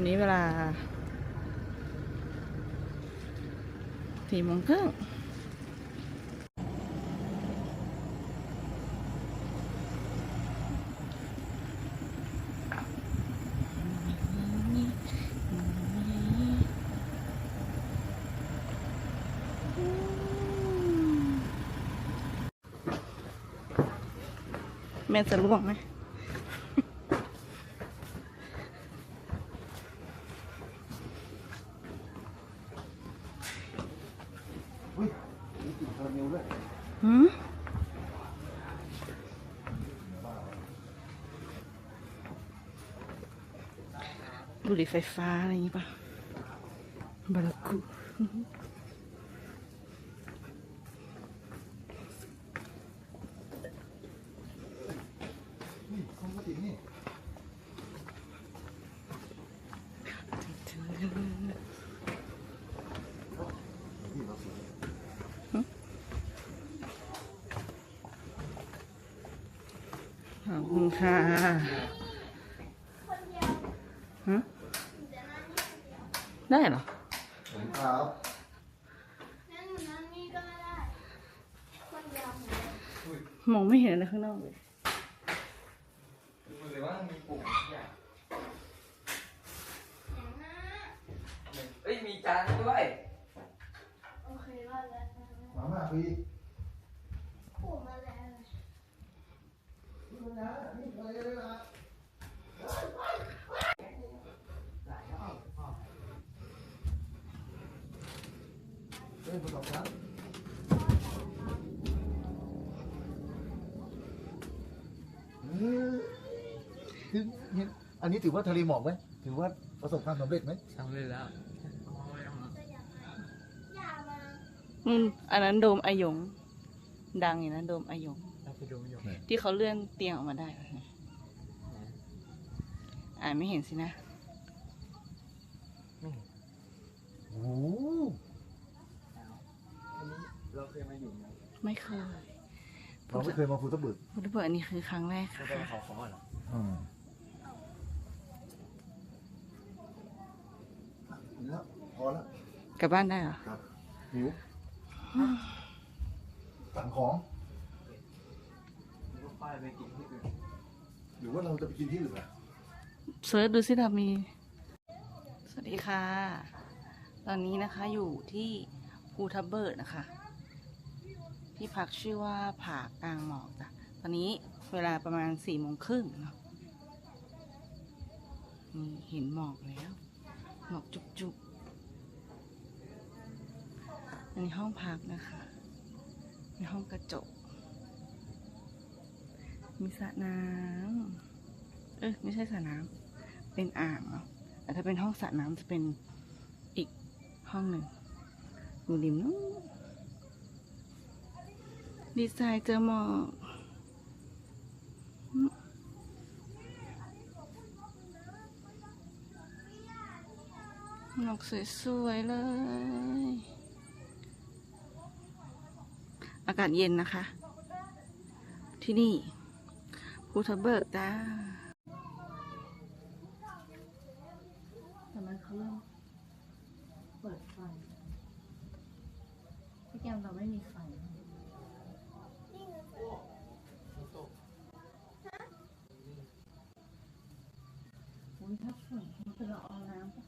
อนนี้เวลาสี่โมงครึ่งแม่จะล่วงไหม อุ้ยมีกลิ่นคาราเมลด้วย หืมบุ หรี่ไฟฟ้าอะไรอย่างงี้ป่ะบารากุนี่คอมก็ติดนี่นี่เราสวยขอบคุณค่ะฮะ ได้เหรอผมครับนั่นนั่นนี่ก็ได้คนเดียวเหมือนกันมองไม่เห็นอะไรข้างนอกเลยหรือว่ามีปุ่มทุกอย่างอย่างนั้นเอ้ย มีจานด้วย โอเคว่าแล้วมาม่าฟรีผูมาแล้วนี่นะนี่อะไรเลยนะ เอ้ยประกอบครับอันนี้ถือว่าทะเลหมอกไหมถือว่าประสบความสำเร็จไหมสำเร็จแล้วอืออันนั้นโดมอายง ดังอยู่นะโดมอายง ที่เขาเลื่อนเตียงออกมาได้ อ่านไม่เห็นสินะโอ้ เราเคยมาอยู่ไหมไม่เคยเราไม่เคยมาภูทับเบิกพุทธเบิกอันนี้คือครั้งแรกเราค่ะ ไปขอขอเหรออืมแล้วพอแล้วกลับบ้านได้เหรอ ครับหิวสั่งของลูกป้ายไปกินที่อื่นหรือว่าเราจะไปกินที่อื่นอะเซิร์ชดูสิเรามี สวัสดีค่ะ ตอนนี้นะคะอยู่ที่ภูทับเบิกนะคะ ที่พักชื่อว่าผากลางหมอกจ้ะ ตอนนี้เวลาประมาณสี่โมงครึ่งเนาะนี่เห็นหมอกแล้ว หมอกจุกๆอันนี้ห้องพักนะคะมีห้องกระจก มีสระน้ำเอ้ยไม่ใช่สระน้ำเป็นอ่างเนาะแต่ถ้าเป็นห้องสระน้ำจะเป็นอีกห้องหนึ่งอยู่ริมนู้น ดีไซน์เจอหมอกหมอกสวยๆเลย อากาศเย็นนะคะ ที่นี่ภูทับเบิกจ้าตอนนั้นเขาเริ่มเปิดไฟพี่แกมเราไม่มีไฟ อุ้ยถ้าฝนมันเป็นละอองน้ำปะ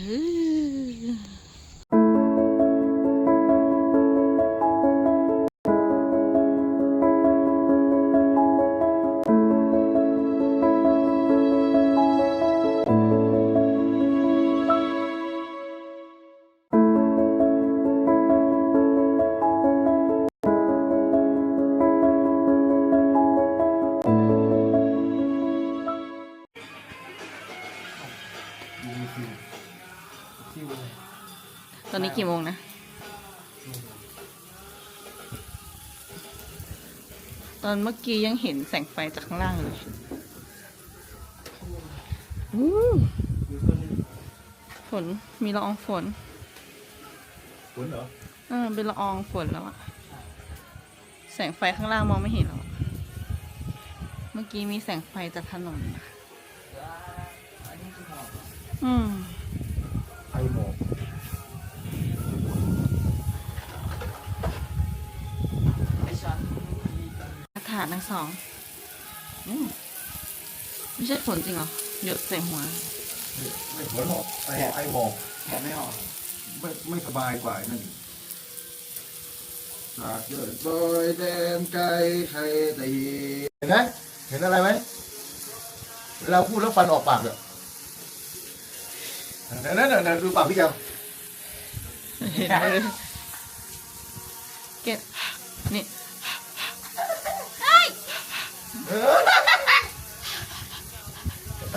Hmm. นนี้กี่โมงนะ ตอนเมื่อกี้ยังเห็นแสงไฟจากข้างล่างเลยอู้อยู่ต้นนี้ฝน มีละอองฝน ฝนเหรอเออเป็นละอองฝนแล้วอะแสงไฟข้างล่างมองไม่เห็นหรอก เมื่อกี้มีแสงไฟจากถนนนะอันนี้คือหอบอืมากาศทั้งสองอไม่ใช่ฝนจริงเหรอหยดใส่หัวไม่ฝนหรอกไอไอหมอกแขนไม่ออกไม่ไม่สบายกว่านั่นจากเกิดบอยแดนไกลใครตีเห็นไหมเห็นอะไรไหมเวลาพูดแล้วฟันออกปากเลยนั่นนั่นนั่นดูปากพี่เจ้าเห็นไหมเลยเกตนี่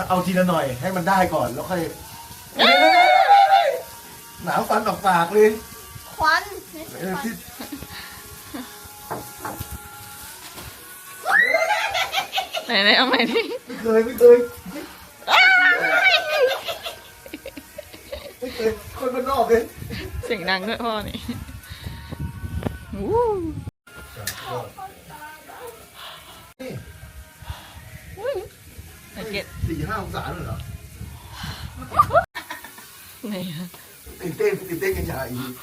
เอาทีละหน่อยให้มันได้ก่อนแล้วค่อยหนาวฟันออกปากเลยควันไม่ใช่เออควันที่ไหนไหนเอาใหม่ดิไม่เคยไม่เคยไม่เคยคนบ้านนอกเลยเสียงดังด้วยพ่อนี่วู้นี่ สี่ห้าองศาเลยเหรอไหนอะตื่นเต้นตื่นเต้นกันใหญ่อีก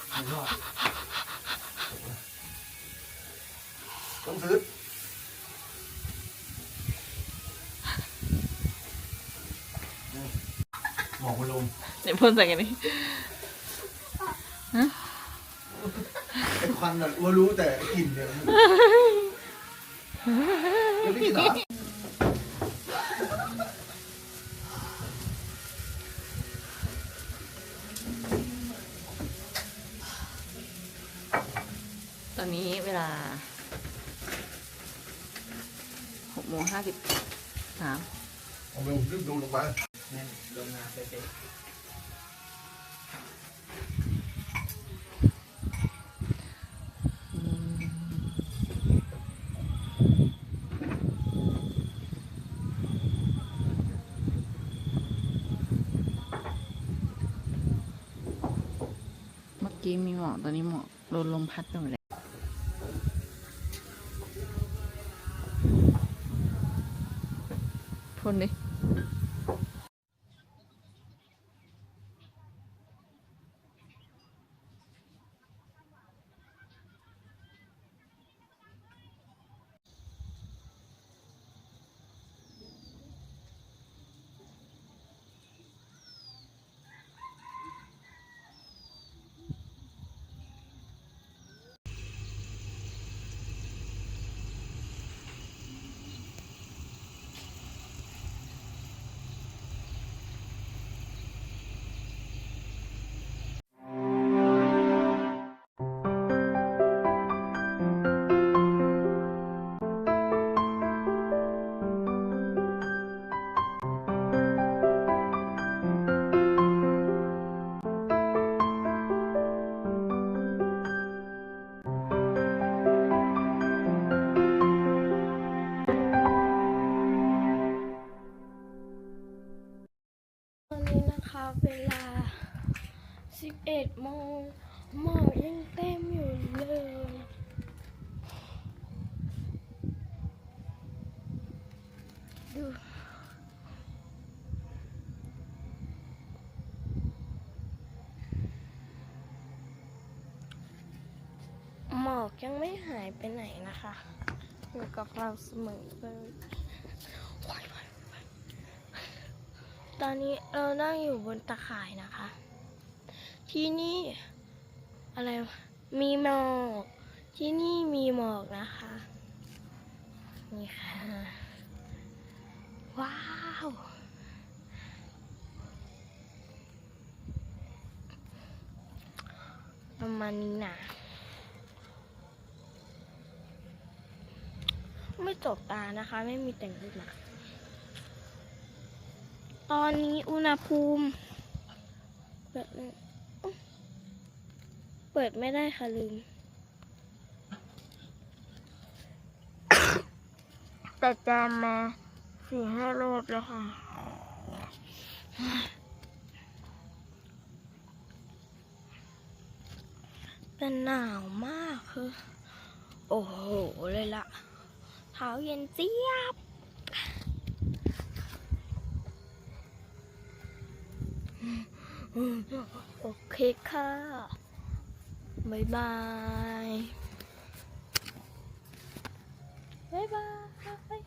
ต้องซื้อหมอกมันลงเดี๋ยวพ่นใส่กันดิไอ้ควันน่ะรู้รู้แต่กลิ่นเนี่ยยังไม่กินเหรอ เวลาหกโมงห้าสิบสามเอาไปรีบดูลงไปแน่นลงน้ำเป๊ะเมื่อกี้มีหมอกตอนนี้หมอกโดนลมพัดไปหมดแล้ว นะคะเวลา 11โมงหมอกยังเต็มอยู่เลยดูหมอกยังไม่หายไปไหนนะคะ อยู่กับเราเสมอเลยว้ายว้ายว้าย ตอนนี้เรานั่งอยู่บนตะข่ายนะคะ ที่นี่อะไรมีหมอก ที่นี่มีหมอกนะคะ นี่ค่ะ ว้าวประมาณนี้นะไม่จบตานะคะ ไม่มีแต่งรูปนะ ตอนนี้อุณหภูมิแบบนี้ปิดไม่ได้ค่ะลืม แต่จามมาสี่ห้ารอบแล้วค่ะแต่หนาวมากคือ โอ้โห เลยละเท้าเย็นเจี๊ยบ โอเคค่ะบายบายบ๊ายบาย